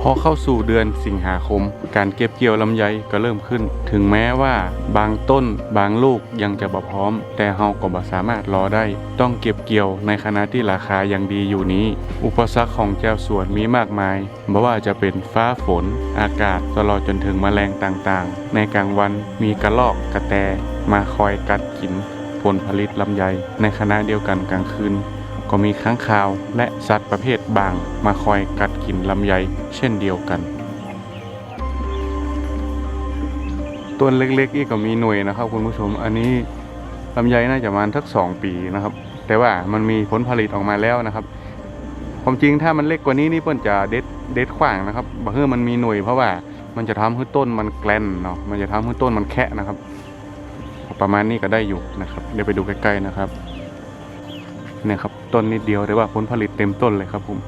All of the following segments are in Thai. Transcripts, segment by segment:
พอเข้าสู่เดือนสิงหาคม การเก็บเกี่ยวลำไยก็เริ่มขึ้น ถึงแม้ว่าบางต้นบางลูกยังจะบ่พร้อม แต่เฮาก็บ่สามารถรอได้ ต้องเก็บเกี่ยวในขณะที่ราคายังดีอยู่นี้ อุปสรรคของเจ้าสวนมีมากมายไม่ว่าจะเป็นฟ้าฝน อากาศตลอดจนถึงแมลงต่างๆ ในกลางวันมีกระรอกกระแต มาคอยกัดกินผลผลิตลำไย ในขณะเดียวกันกลางคืน ก็มีค้างคาวและสัตว์ประเภทบางมาคอยกัดกินลำไยเช่นเดียวกัน ต้นเล็กๆนี่ก็มีหน่วยนะครับคุณผู้ชม อันนี้ลำไยน่าจะมาทักสองปีนะครับ แต่ว่ามันมีผลผลิตออกมาแล้วนะครับความจริงถ้ามันเล็กกว่านี้นี่เปิ้นจะเด็ดเด็ดขว้างนะครับบ่เฮือมันมีหน่วยเพราะว่ามันจะทำให้ต้นมันแกลนเนาะมันจะทำให้ต้นมันแคะนะครับ ประมาณนี้ก็ได้อยู่นะครับ เดี๋ยวไปดูใกล้ๆนะครับ นี่ยครับต้นนิดเดียวแต่ว่าผลผลิตเต็มต้นเลยครับผม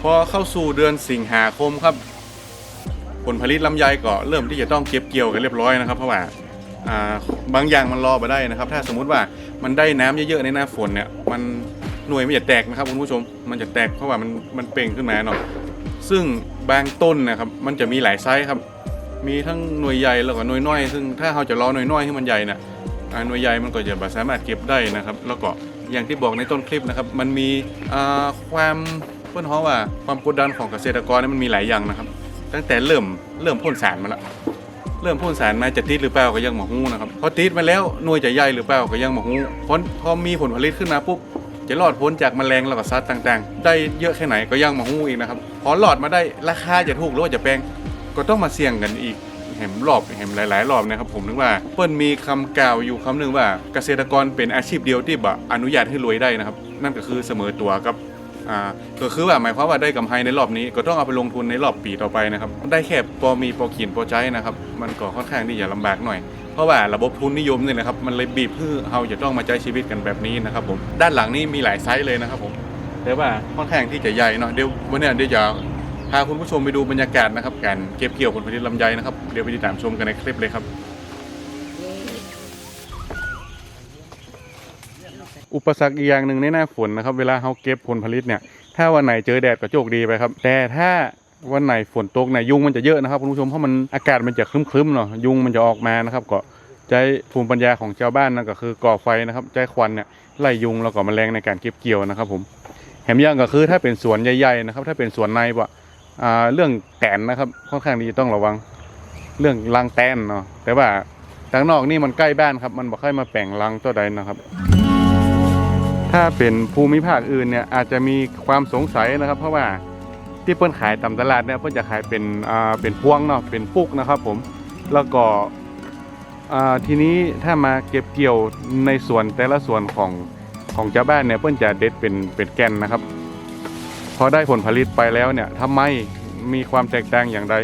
พอเข้าสู่เดือนสิงหาคมครับ ผลผลิตลำไยก็เริ่มที่จะต้องเก็บเกี่ยวกันเรียบร้อยนะครับเพราะว่าบางอย่างมันรอมาได้นะครับ ถ้าสมมุติว่ามันได้น้ำเยอะๆในหน้าฝนเนี่ยมันหน่วยมันจะแตกนะครับคุณผู้ชม มันจะแตกเพราะว่ามันมันเปล่งขึ้นมาเนาะซึ่งบางต้นนะครับมันจะมีหลายไซส์ครับ มีทั้งหน่วยใหญ่แล้วก็หน่วยน้อยซึ่งถ้าเราจะรอหน่วยน้อยให้มันใหญ่เนี่ย อ่าหน่วยใหญ่มันก็จะสามารถเก็บได้นะครับ แล้วก็อย่างที่บอกในต้นคลิปนะครับ มันมีความเพื่อนเขาว่าความกดดันของเกษตรกรนี่มันมีหลายอย่างนะครับ ตั้งแต่เริ่มเริ่มพ่นสารมาละเริ่มพ่นสารมาจะติดหรือเปล่าก็ยังหมอหูนะครับพอติดมาแล้วหน่วยจะใหญ่หรือเปล่าก็ยังหมอหูพอพอมีผลผลิตขึ้นมาปุ๊บจะรอดพ้นจากแมลงแล้วก็สัตว์ต่างๆ ได้เยอะแค่ไหนก็ยังหมอหูอีกนะครับพอรอดมาได้ราคาจะถูกหรือว่าจะแพงก็ต้องมาเสี่ยงกันอีก เห็นรอบเห็นหลาย ๆ รอบนะครับผมนึกว่าเปิ้ลมีคำกล่าวอยู่คำหนึ่งว่าเกษตรกรเป็นอาชีพเดียวที่บอนุญาตให้รวยได้นะครับ นั่นก็คือเสมอตัวกับอ่าก็คือว่าหมายความว่าได้กำไรในรอบนี้ก็ต้องเอาไปลงทุนในรอบปีต่อไปนะครับได้แค่พอมีพอกินพอใช้นะครับ มันก็ค่อนข้างที่จะลำบากหน่อยเพราะว่าระบบทุนนิยมเนี่ยนะครับมันเลยบีบให้เราจะต้องมาใช้ชีวิตกันแบบนี้นะครับผมด้านหลังนี้มีหลายไซส์เลยนะครับผมแต่ว่าค่อนข้างที่จะใหญ่เนาะเดี๋ยววันนี้เดี๋ยวจะ พาคุณผู้ชมไปดูบรรยากาศนะครับการเก็บเกี่ยวผลผลิตลำไยนะครับเดี๋ยวไปติดตามชมกันในคลิปเลยครับ อุปสรรคอีกอย่างหนึ่งในหน้าฝนนะครับ เวลาเขาเก็บผลผลิตเนี่ย ถ้าวันไหนเจอแดดก็โชคดีไปครับ แต่ถ้าวันไหนฝนตกเนี่ยยุงมันจะเยอะนะครับคุณผู้ชมเพราะมันอากาศมันจะครึ้มๆเนาะยุงมันจะออกมานะครับก็ใช้ภูมิปัญญาของชาวบ้านนั่นก็คือก่อไฟนะครับใช้ควันเนี่ยไล่ยุงแล้วก็แมลงในการเก็บเกี่ยวนะครับ ผมแถมอยังก็คือถ้าเป็นสวนใหญ่ๆนะครับ ถ้าเป็นสวนในว่ะ เรื่องแตนนะครับค่อนข้างที่จะต้องระวัง เรื่องรังแตนเนาะแต่ว่าทางนอกนี่มันใกล้บ้านครับ มันบ่ค่อยมาแปลงรังตัวใดนะครับ ถ้าเป็นภูมิภาคอื่นเนี่ยอาจจะมีความสงสัยนะครับ เพราะว่าที่เปิ้นขายตามตลาดเนี่ยเปิ้นจะขายเป็นอ่าเป็นพวงเนาะเป็นปุกนะครับ ผมแล้วก็อ่าทีนี้ถ้ามาเก็บเกี่ยวในส่วนแต่ละส่วนของของชาวบ้านเนี่ยเปิ้นจะเด็ดเป็นเป็นแกนนะครับ พอได้ผลผลิตไปแล้วเนี่ยทำไมมีความแตกต่างอย่างไร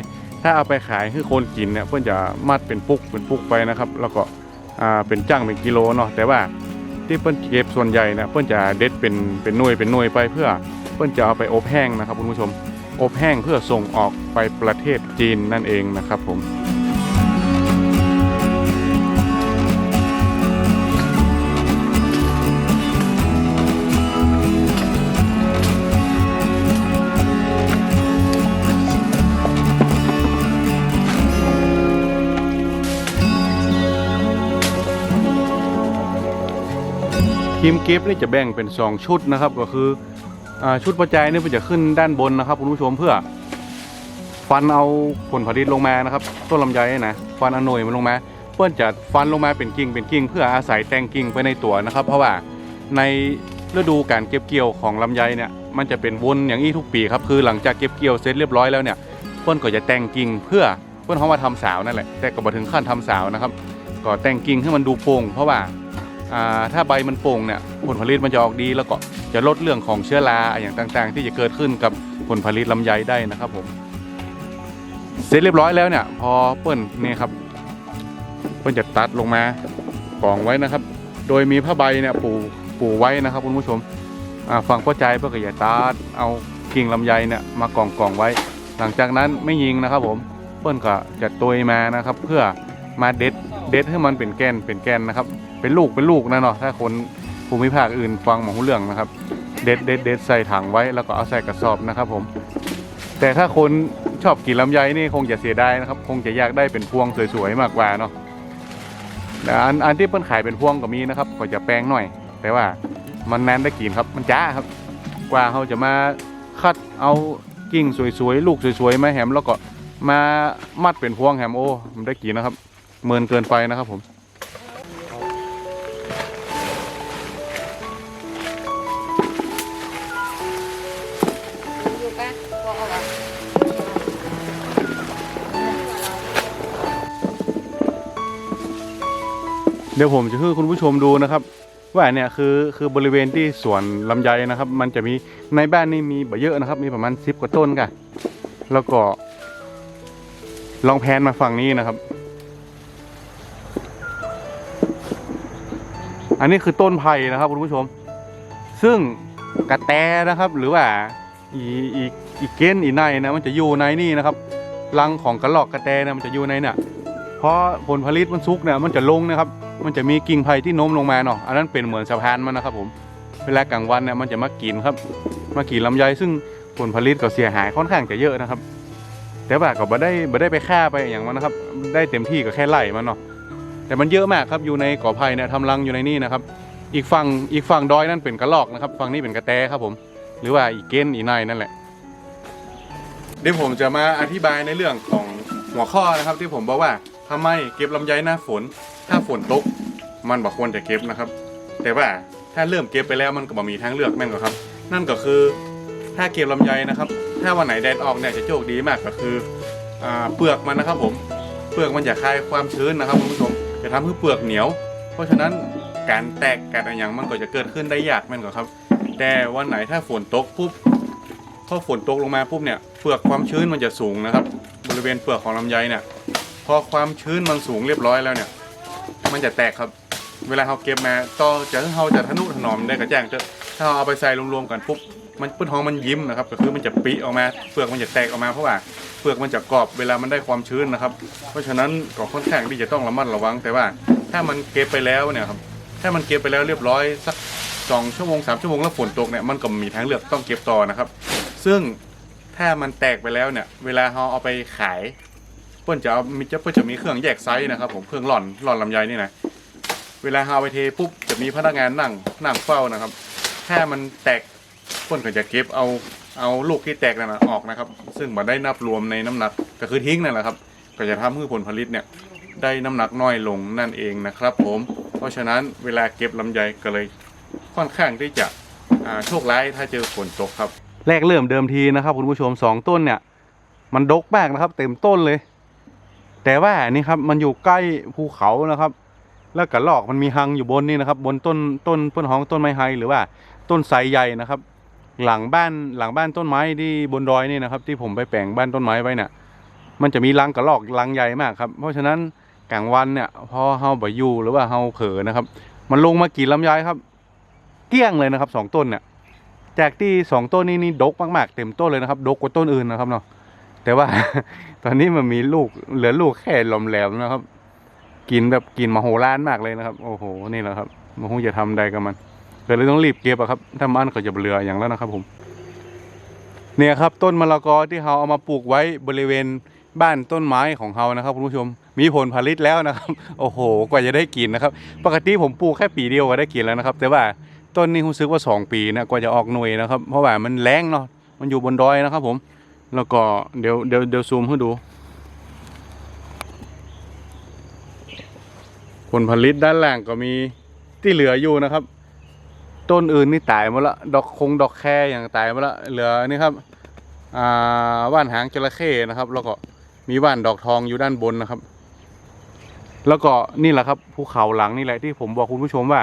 ถ้าเอาไปขายให้คนกินเนี่ยเพื่อนจะมัดเป็นปุกเป็นปุกไปนะครับ แล้วก็เป็นจ้างเป็นกิโลเนาะแต่ว่าที่เพื่อนเก็บส่วนใหญ่เนี่ยเพื่อนจะเด็ดเป็นเป็นหน่วยเป็นหน่วยไปเพื่อเพื่อนจะเอาไปอบแห้งนะครับคุณผู้ชม อบแห้งเพื่อส่งออกไปประเทศจีนนั่นเองนะครับผม ทีมเก็บนี่จะแบ่งเป็น 2 ชุดนะครับ ก็คืออชุดประจายนี่มันจะขึ้นด้านบนนะครับคุณผู้ชมเพื่อ ฟันเอาผลผลิตลงมานะครับ ต้นลำไยนะฟันอน่วยมันลงมา เพื่อนจะฟันลงมาเป็นกิ่งเป็นกิ่งเพื่ออาศัยแต่งกิ่งไปในตัวนะครับ เพราะว่าในฤดูการเก็บเกี่ยวของลำไยเนี่ยมันจะเป็นวนอย่างนี้ทุกปีครับคือหลังจากเก็บเกี่ยวเสร็จเรียบร้อยแล้วเนี่ยเพื่อนก็จะแต่งกิ่งเพื่อเพื่อนเขามาทำสาวนั่นแหละแต่ก็บ่ถึงขั้นทำสาวนะครับ ก็แต่งกิ่งให้มันดูโปร่งเพราะว่า ถ้าใบมันโป่งเนี่ยผลผลิตมันจะออกดีแล้วก็จะลดเรื่องของเชื้อราอย่างต่างๆ ที่จะเกิดขึ้นกับผลผลิตลำไยได้นะครับผม เสร็จเรียบร้อยแล้วเนี่ย พอเปิ้ลนี่ครับ เปิ้ลจะตัดลงมากองไว้นะครับ โดยมีผ้าใบเนี่ยปูปูไว้นะครับคุณผู้ชมอ่าฝั่งพ่อใจเพื่อก็อย่าตัดเอากิ่งลำไยเนี่ยมากองกองไว้ หลังจากนั้นไม่ยิงนะครับผมเปิ้ลก็จะตัวยมานะครับ เพื่อมาเด็ดเด็ดให้มันเป็นแกนเป็นแกนนะครับ เป็นลูกเป็นลูกนะเนาะถ้าคนภูมิภาคอื่นฟังหมอหูเรื่องนะครับ เด็ดเด็ดเด็ดใส่ถังไว้แล้วก็เอาใส่กระสอบนะครับผม แต่ถ้าคนชอบกินลำไยนี่คงจะเสียดายนะครับ คงจะอยากได้เป็นพวงสวยๆมากกว่าเนาะแต่อันอันที่เปิ้นขายเป็นพวงก็มีนะครับก็จะแปลงหน่อย แต่ว่ามันแนนได้กินครับมันจ้าครับ กว่าเขาจะมาคัดเอากิ่งสวยๆลูกสวยๆมาแหมแล้วก็มามัดเป็นพวงแหมโอ้มันได้กินนะครับเมินเกินไปนะครับผม ดี๋ยวผมจะให้คุณผู้ชมดูนะครับ ว่าเนี่ยคือคือบริเวณที่สวนลำไยนะครับ มันจะมีในบ้านนี่มีบ่เยอะนะครับ มีประมาณสิบกว่าต้นกันแล้วก็ ลองแพนมาฝั่งนี้นะครับ อันนี้คือต้นไผ่นะครับคุณผู้ชม ซึ่งกระแตนะครับ หรือว่าอีอีอีเก้นอีในนะมันจะอยู่ในนี่นะครับรังของกระรอกกระแตนะมันจะอยู่ในเนี่ยเพราะผลผลิตมันสุกเนี่ยมันจะลงนะครับ มันจะมีกิ่งไผ่ที่โน้มลงมาเนาะอันนั้นเป็นเหมือนสะพานมันนะครับผมเวลากลางวันเนี่ยมันจะมากินครับ มากินลำไยซึ่งผลผลิตก็เสียหายค่อนข้างจะเยอะนะครับ แต่ว่าก็บ่ได้บ่ได้ไปฆ่าไปอย่างมันนะครับ ได้เต็มที่ก็แค่ไล่มันเนาะแต่มันเยอะมากครับอยู่ในกอไผ่เนี่ยทำรังอยู่ในนี่นะครับ อีกฝั่งอีกฝั่งดอยนั่นเป็นกระรอกนะครับฝั่งนี้เป็นกระแตครับผม หรือว่าอีเก้นอีไนนั่นแหละเดี๋ยวผมจะมาอธิบายในเรื่องของหัวข้อนะครับ ที่ผมบอกว่าทำไมเก็บลำไยหน้าฝน ถ้าฝนตกมันบอกควรจะเก็บนะครับ แต่ว่าถ้าเริ่มเก็บไปแล้วมันก็บ่มีทางเลือกแม่นกว่าครับ นั่นก็คือถ้าเก็บลำไยนะครับ ถ้าวันไหนแดดออกเนี่ยจะโชคดีมากก็คืออเปลือกมันนะครับผมเปลือกมันจะคายความชื้นนะครับคุณผู้ชมจะทำให้เปลือกเหนียว เพราะฉะนั้นการแตกการอะไรอย่างมันก็จะเกิดขึ้นได้ยากแม่นกว่าครับ แต่วันไหนถ้าฝนตกปุ๊บพอฝนตกลงมาปุ๊บเนี่ยเปลือกความชื้นมันจะสูงนะครับ บริเวณเปลือกของลำไยเนี่ยพอความชื้นมันสูงเรียบร้อยแล้วเนี่ย มันจะแตกครับ เวลาเราเก็บมาต่อจะเราจะทะนุถนอมได้กระแจ้งเถอะถ้าเราเอาไปใส่รวมๆกันปุ๊บมันปื้นท้องมันยิ้มนะครับ ก็คือมันจะปิออกมาเปลือกมันจะแตกออกมาเพราะว่าเปลือกมันจะกรอบเวลามันได้ความชื้นนะครับ เพราะฉะนั้นก็ค่อนข้างที่จะต้องระมัดระวังแต่ว่า ถ้ามันเก็บไปแล้วเนี่ยครับถ้ามันเก็บไปแล้วเรียบร้อยสักสองชั่วโมงสามชั่วโมงแล้วฝนตกเนี่ยมันก็มีทางเลือกต้องเก็บต่อนะครับ ซึ่งถ้ามันแตกไปแล้วเนี่ย เวลาเราเอาไปขาย เพื่อนจะเอามีจะเพื่อนจะมีเครื่องแยกไซส์นะครับ ผมเครื่องหล่อนหล่อนลำไยนี่นะเวลาเอาไปเทปุ๊บจะมีพนักงานนั่งนั่งเฝ้านะครับ ถ้ามันแตกเพื่อนก็จะเก็บเอาเอาลูกที่แตกนั่นนะออกนะครับ ซึ่งมันได้นับรวมในน้ำหนักก็คือทิ้งนั่นแหละครับ ก็จะทำให้ผลผลิตเนี่ยได้น้ำหนักน้อยลงนั่นเองนะครับ ผม เพราะฉะนั้นเวลาเก็บลำไยก็เลยค่อนข้างที่จะโชคร้ายถ้าเจอฝนตกครับ แรกเริ่มเดิมทีนะครับคุณผู้ชมสองต้นเนี่ย มันดกมากนะครับ เต็มต้นเลย แต่ว่านี่ครับมันอยู่ใกล้ภูเขานะครับ แล้วกระลอกมันมีหังอยู่บนนี่นะครับ บนต้นต้นต้นหองต้นไม้ไฮหรือว่าต้นไทรใหญ่นะครับ หลังบ้านหลังบ้านต้นไม้ที่บนดอยนี่นะครับ ที่ผมไปแปลงบ้านต้นไม้ไว้เนี่ยมันจะมีรังกระลอกรังใหญ่มากครับ เพราะฉะนั้นกลางวันเนี่ยพอเฮาบ่อยู่หรือว่าเฮาเผลอนะครับ มันลงมากี่ลำไยครับ เกลี้ยงเลยนะครับสองต้นเนี่ยจากที่สองต้นนี้นี่ดกมากๆเต็มต้นเลยนะครับ ดกกว่าต้นอื่นนะครับเนาะ แต่ว่าตอนนี้มันมีลูกเหลือลูกแค่หลอมแหลมนะครับ กินแบบกินมโหฬารมากเลยนะครับ โอ้โหนี่แหละครับมันคงจะทำใดกับมันก็เลยต้องรีบเก็บอะครับ ถ้ามันก็จะเหลืออย่างแล้วนะครับผม เนี่ยครับ ต้นมะละกอที่เราเอามาปลูกไว้บริเวณบ้านต้นไม้ของเรานะครับคุณผู้ชม มีผลผลิตแล้วนะครับ โอ้โห กว่าจะได้กินนะครับ ปกติผมปลูกแค่ปีเดียวก็ได้กินแล้วนะครับ แต่ว่าต้นนี้รู้สึกว่าสองปีนะกว่าจะออกหน่วยนะครับ เพราะว่ามันแรงเนาะมันอยู่บนดอยนะครับผม แล้วก็เดี๋ยวเดี๋ยวเดี๋ยวซูมให้ดู ผลผลิตด้านล่างก็มีที่เหลืออยู่นะครับ ต้นอื่นนี่ตายหมดละดอกคงดอกแคอย่างตายหมดละเหลือนี่ครับอ่าว่านหางจระเข้นะครับ แล้วก็มีว่านดอกทองอยู่ด้านบนนะครับ แล้วก็นี่แหละครับภูเขาหลังนี่แหละที่ผมบอกคุณผู้ชมว่า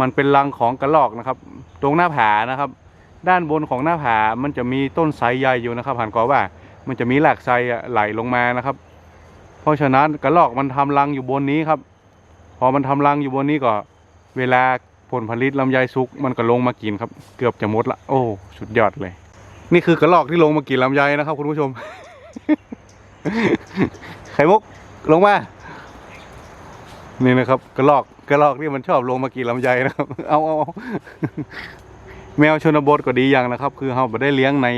มันเป็นรังของกระรอกนะครับ ตรงหน้าผานะครับ ด้านบนของหน้าผา มันจะมีต้นไทรใหญ่อยู่นะครับหันกอว่า มันจะมีหลากไทรไหลลงมานะครับ เพราะฉะนั้นกระรอกมันทำรังอยู่บนนี้ครับ พอมันทำรังอยู่บนนี้ก็เวลาผลผลิตลำไยสุกมันก็ลงมากินครับ เกือบจะหมดละโอ้สุดยอดเลย นี่คือกระรอกที่ลงมากินลำไยนะครับ คุณผู้ชม ไข่มุกลงมา นี่นะครับ กระรอกกระรอกนี่มันชอบลงมากินลำไยนะครับ เอาเอา แมวชนบทก็ดีอย่างนะครับ คือเราไม่ได้เลี้ยงใน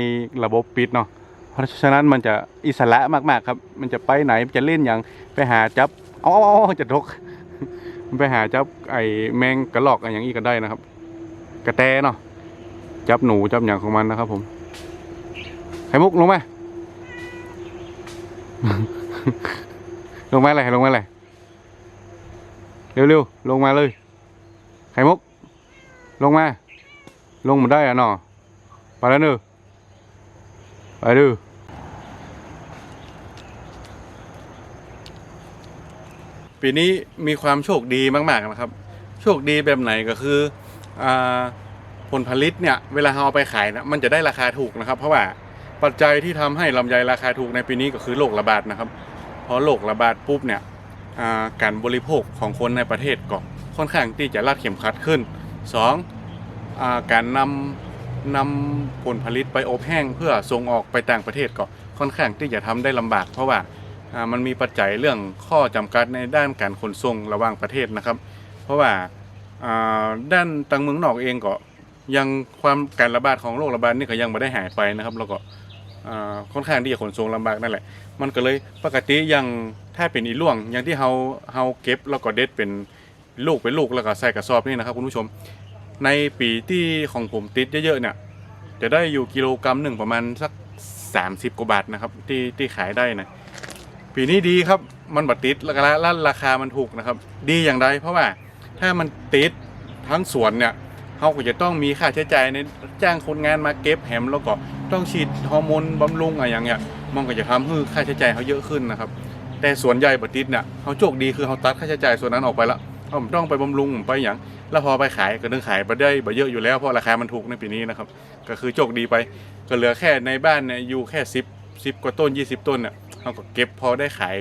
ระบบปิดเนาะเพราะฉะนั้นมันจะอิสระมากๆครับ มันจะไปไหนจะเล่นอย่างไปหาจับอ๋อจะทกมันไปหาจับไอ้แมงกระหลอกอะไรอย่างนี้ก็ได้นะครับ กระแตเนาะจับหนูจับอย่างของมันนะครับ ผมไข่มุกลงมาลงมาเลยลงมาเลยเร็วๆลงมาเลยไข่มุก ลงมา ลงมาได้อะเนาะไปแล้วเนอะไปดูปีนี้มีความโชคดีมาก ๆ นะครับ โชคดีแบบไหนก็คืออผลผลิตเนี่ย เวลาเราเอาไปขายนะมันจะได้ราคาถูกนะครับ เพราะว่าปัจจัยที่ทำให้ลำไยราคาถูกในปีนี้ก็คือโรคระบาดนะครับพอโรคระบาดปุ๊บเนี่ยการบริโภคของคนในประเทศก็ค่อนข้างที่จะรัดเข็มขัดขึ้นสอง การนำนำผลผลิตไปอบแห้งเพื่อส่งออกไปต่างประเทศก็ค่อนข้างที่จะทำได้ลำบาก เพราะว่ามันมีปัจจัยเรื่องข้อจำกัดในด้านการขนส่งระหว่างประเทศนะครับ เพราะว่าด้านต่างเมืองนอกเองก็ยังความการระบาดของโรคระบาดนี่ก็ยังไม่ได้หายไปนะครับ แล้วก็ค่อนข้างที่จะขนส่งลำบากนั่นแหละ มันก็เลยปกติยังถ้าเป็นอีล่วงอย่างที่เฮาเฮาเก็บแล้วก็เด็ดเป็นลูกเป็นลูกแล้วก็ใส่กระสอบนี่นะครับคุณผู้ชม ในปีที่ของผมติดเยอะๆเนี่ย จะได้อยู่กิโลกรัมหนึ่งประมาณสัก 30 กว่าบาทนะครับ ที่ที่ขายได้นะปีนี้ดีครับมันบัดติดแล้วก็แล้วราคามันถูกนะครับ ดีอย่างไรเพราะว่าถ้ามันติดทั้งสวนเนี่ยเขาก็จะต้องมีค่าใช้จ่ายในจ้างคนงานมาเก็บแหมแล้วก็ต้องฉีดฮอร์โมนบำรุงอะไรอย่างเงี้ยมันก็จะทำให้ค่าใช้จ่ายเขาเยอะขึ้นนะครับ แต่ส่วนใหญ่บัติดเนี่ยเขาโชคดีคือเขาตัดค่าใช้จ่ายส่วนนั้นออกไปและ เขาไม่ต้องไปบำรุงไปอย่าง แล้วพอไปขายก็นึงขายไปได้บ่เยอะอยู่แล้วเพราะราคามันถูกในปีนี้นะครับ ก็คือโชคดีไป ก็เหลือแค่ในบ้านเนี่ยอยู่แค่สิบสิบกว่าต้นยี่สิบต้นเนี่ยเขาก็เก็บพอได้ขาย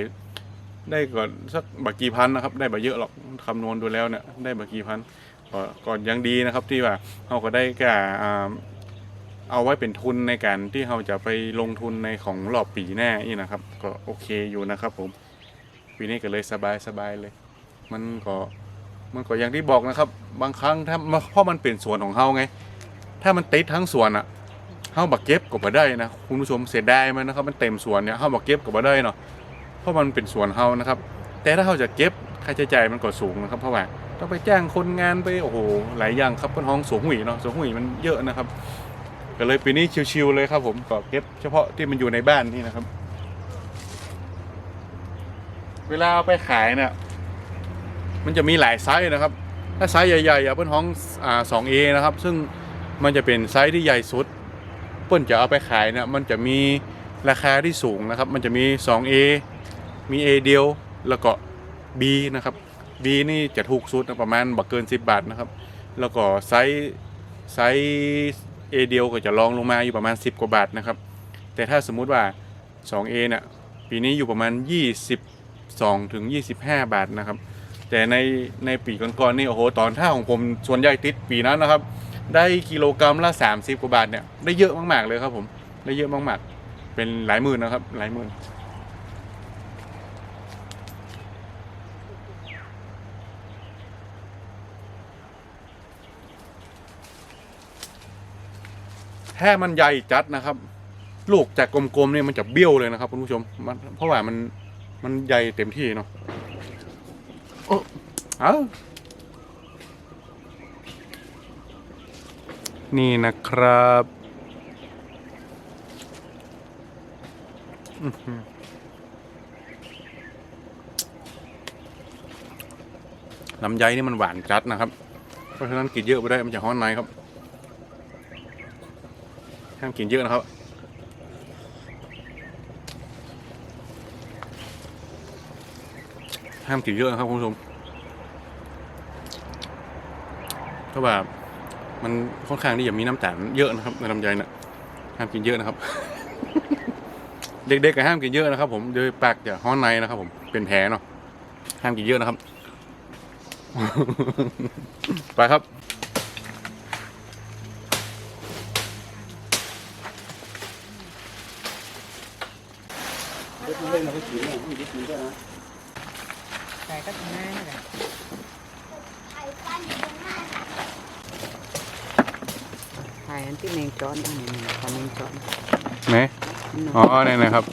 ได้ก่อนสักบักกี่พันนะครับ ได้บ่เยอะหรอกคำนวณดูแล้วเนี่ยได้บักกี่พันก็ก็ยังดีนะครับที่ว่าเขาก็ได้ก่อ่าเอาไว้เป็นทุนในการที่เราจะไปลงทุนในของรอบปีหน้านี่นะครับ ก็โอเคอยู่นะครับผมปีนี้ก็เลยสบายสบายเลย มันก็มันก็อย่างที่บอกนะครับ บางครั้งถ้าเพราะมันเป็นสวนของเราไง ถ้ามันติดทั้งสวนอะเฮาบักเก็บก็บ่ได้นะคุณผู้ชมเสียดายมันนะครับ มันเต็มสวนเนี่ยเฮาบักเก็บก็บ่ได้เนาะเพราะมันเป็นสวนเฮานะครับ แต่ถ้าเราจะเก็บค่าใช้จ่ายมันก็สูงนะครับ เพราะว่าต้องไปจ้างคนงานไปโอ้โหหลายอย่างครับเป็นห้องสวนหุ่ยเนาะสวนหุ่ยมันเยอะนะครับก็เลยปีนี้ชิวๆเลยครับ ผมก็เก็บเฉพาะที่มันอยู่ในบ้านนี่นะครับ เวลาเอาไปขายเนี่ย มันจะมีหลายไซส์นะครับ ถ้าไซส์ใหญ่ๆอะเปิ้ลห้องอ่า 2A นะครับ ซึ่งมันจะเป็นไซส์ที่ใหญ่สุด เปิ้ลจะเอาไปขายเนี่ยมันจะมีราคาที่สูงนะครับ มันจะมี 2A มี A เดียวแล้วก็ B นะครับ B นี่จะถูกสุดนะประมาณบักเกิน 10 บาทนะครับ แล้วก็ไซส์ไซส์ A เดียวก็จะลองลงมาอยู่ประมาณ 10 กว่าบาทนะครับ แต่ถ้าสมมุติว่า 2A เนี่ยปีนี้อยู่ประมาณ 22ถึง25 บาทนะครับ แต่ในในปีก่อนๆนี่โอ้โหตอนท่าของผมส่วนใหญ่ติดปีนั้นนะครับ ได้กิโลกรัมละ 30กว่าบาทเนี่ยได้เยอะมากๆเลยครับผมได้เยอะมากๆ เป็นหลายหมื่นนะครับ หลายหมื่นถ้ามันใหญ่จัดนะครับ ลูกจากกลมๆเนี่ยมันจะเบี้ยวเลยนะครับคุณผู้ชมมันเพราะว่ามันมันใหญ่เต็มที่เนาะ เอ้านี่นะครับอื้อหือลำไยนี่มันหวานจัดนะครับ เพราะฉะนั้นกินเยอะไปได้มันจะฮ้อนในครับ ห้ามกินเยอะนะครับ ห้ามกินเยอะนะครับคุณผู้ชม เพราะว่ามันค่อนข้างที่จะมีน้ำตาลเยอะนะครับในลำไยนะห้ามกินเยอะนะครับ เด็กๆก็ห้ามกินเยอะนะครับ ผมโดยปากจะห้อนในนะครับ ผมเป็นแผลเนาะห้ามกินเยอะนะครับ ไปครับใส่ก็ทำง่ายเลย ถ่ายอันที่แมงจอนอันนี้นะทำแมงจอนไหนอ๋อเนี่ยนะครับ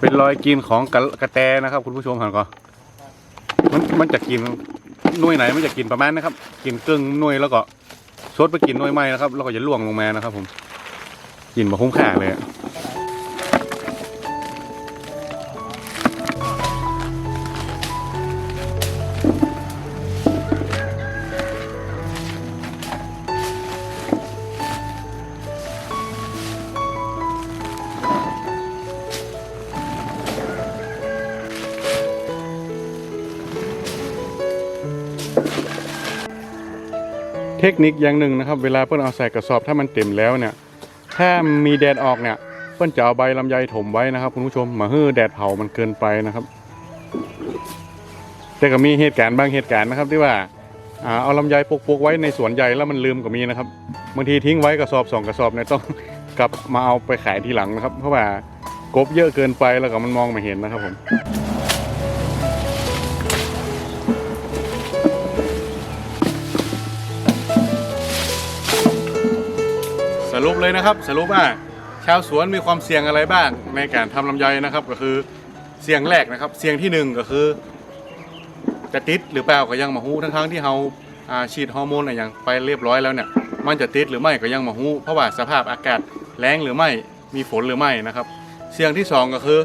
เป็นรอยกินของกระกระแตนะครับ คุณผู้ชมหันก่อนมันมันจะกินหน่วยไหนมันจะกินประมาณนะครับ กินกึ่งหน่วยแล้วก็ซดไปกินหน่วยไม้นะครับ แล้วก็จะล่วงลงมานะครับ ผม กินมาคุ้มค่าเลยอะ เทคนิคอย่างหนึ่งนะครับ เวลาเพื่อนเอาใส่กระสอบถ้ามันเต็มแล้วเนี่ย ถ้ามีแดดออกเนี่ย เพื่อนจะเอาใบลำไยถมไว้นะครับคุณผู้ชมมาฮื้อแดดเผามันเกินไปนะครับ แต่ก็มีเหตุการณ์บางเหตุการณ์นะครับ ที่ว่าเอาลำไยปกๆไว้ในสวนใหญ่แล้วมันลืมก็มีนะครับบางทีทิ้งไว้กระสอบสองกระสอบเนี่ยต้องกลับมาเอาไปขายทีหลังนะครับ เพราะว่ากบเยอะเกินไปแล้วก็มันมองไม่เห็นนะครับผม เลยนะครับสรุปว่าชาวสวนมีความเสี่ยงอะไรบ้างในการทำลำไยนะครับ ก็คือเสี่ยงแรกนะครับ เสี่ยงที่หนึ่งก็คือ จะติดหรือเปล่าก็ยังมาหูทั้งๆที่เราฉีดฮอร์โมนอะไรอย่างไปเรียบร้อยแล้วเนี่ยมันจะติดหรือไม่ก็ยังมาหูเพราะว่าสภาพอากาศแรงหรือไม่มีฝนหรือไม่นะครับ เสี่ยงที่สองก็คือ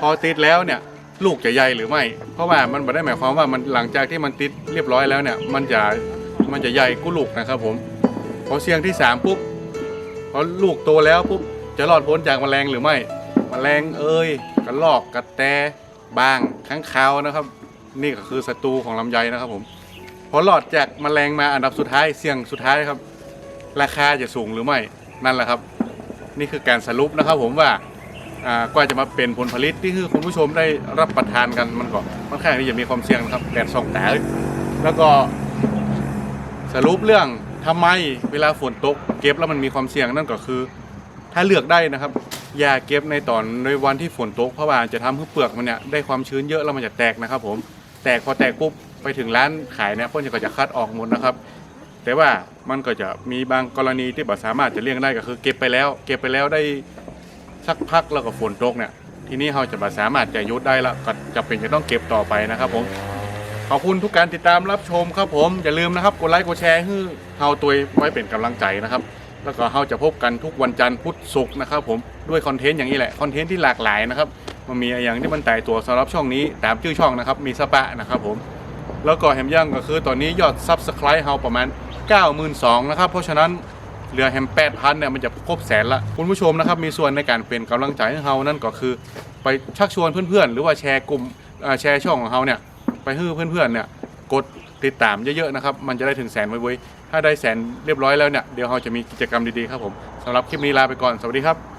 พอติดแล้วเนี่ยลูกจะใหญ่หรือไม่ เพราะว่ามันไม่ได้หมายความว่ามันหลังจากที่มันติดเรียบร้อยแล้วเนี่ยมันจะมันจะใหญ่กุลูกนะครับผมพอเสี่ยงที่สามปุ๊บ พอลูกโตแล้วปุ๊บจะรอดพ้นจากแมลงหรือไม่แมลงเอ้ยกระลอกกระแตบางข้างคาวนะครับ นี่ก็คือศัตรูของลำไยนะครับผมพอรอดจากแมลงมาอันดับสุดท้ายเสี่ยงสุดท้ายครับ ราคาจะสูงหรือไม่นั่นแหละครับ นี่คือการสรุปนะครับผมว่าอ่ากว่าจะมาเป็นผลผลิตที่คือคุณผู้ชมได้รับประทานกันมันก็ค่อนข้างที่จะมีความเสี่ยงนะครับแดดส่องตาแล้วก็สรุปเรื่อง ทำไมเวลาฝนตกเก็บแล้วมันมีความเสี่ยงนั่นก็คือ ถ้าเลือกได้นะครับ อย่าเก็บในตอนในวันที่ฝนตกเพราะว่าจะทำให้เปลือกมันเนี่ยได้ความชื้นเยอะแล้วมันจะแตกนะครับ ผมแตกพอแตกปุ๊บไปถึงร้านขายเนี่ยเพื่อนก็จะคัดออกหมดนะครับ แต่ว่ามันก็จะมีบางกรณีที่แบบสามารถจะเลี่ยงได้ก็คือ เก็บไปแล้ว เก็บไปแล้วได้สักพักแล้วก็ฝนตกเนี่ยทีนี้เราจะแบบสามารถจะยุดได้แล้วก็จะเป็นจะต้องเก็บต่อไปนะครับผม ขอบคุณทุกการติดตามรับชมครับผม อย่าลืมนะครับ กดไลค์กดแชร์ให้เฮาตัวไว้เป็นกำลังใจนะครับ แล้วก็เฮาจะพบกันทุกวันจันทร์พุธศุกร์นะครับผมด้วยคอนเทนต์อย่างนี้แหละคอนเทนต์ที่หลากหลายนะครับมันมีอย่างที่มันแต่ตัวสำหรับช่องนี้ตามชื่อช่องนะครับมีสปะนะครับผมแล้วก็แฮมย่างก็คือตอนนี้ยอด Subscribe เฮาประมาณ 92,000นะครับเพราะฉะนั้นเหลือแฮม8,000เนี่ยมันจะครบแสนละคุณผู้ชมนะครับมีส่วนในการเป็นกำลังใจให้เฮานั่นก็คือ ไปชักชวนเพื่อนๆ หรือว่าแชร์กลุ่มแชร์ช่องของเฮาเนี่ย ไปให้เพื่อนๆเนี่ยกดติดตามเยอะๆนะครับมันจะได้ถึงแสนไว้ๆถ้าได้แสนเรียบร้อยแล้วเนี่ยเดี๋ยวเราจะมีกิจกรรมดีๆครับผมสำหรับคลิปนี้ลาไปก่อนสวัสดีครับ